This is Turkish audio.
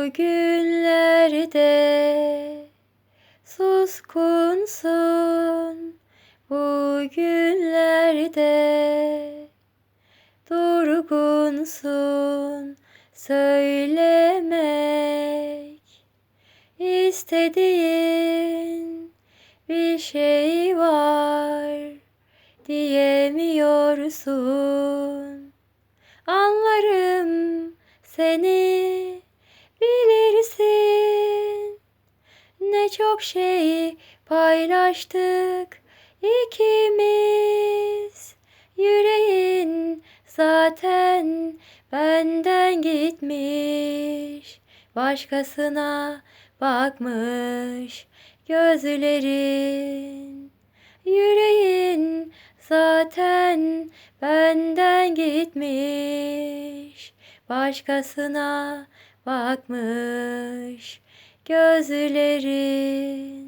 Bugünlerde suskunsun. Bugünlerde durgunsun. Söylemek istediğin bir şey var diyemiyorsun. Anlarım seni Ne çok şey paylaştık ikimiz. Yüreğin zaten benden gitmiş. Başkasına bakmış gözlerin. Yüreğin zaten benden gitmiş. Başkasına bakmış gözlerin.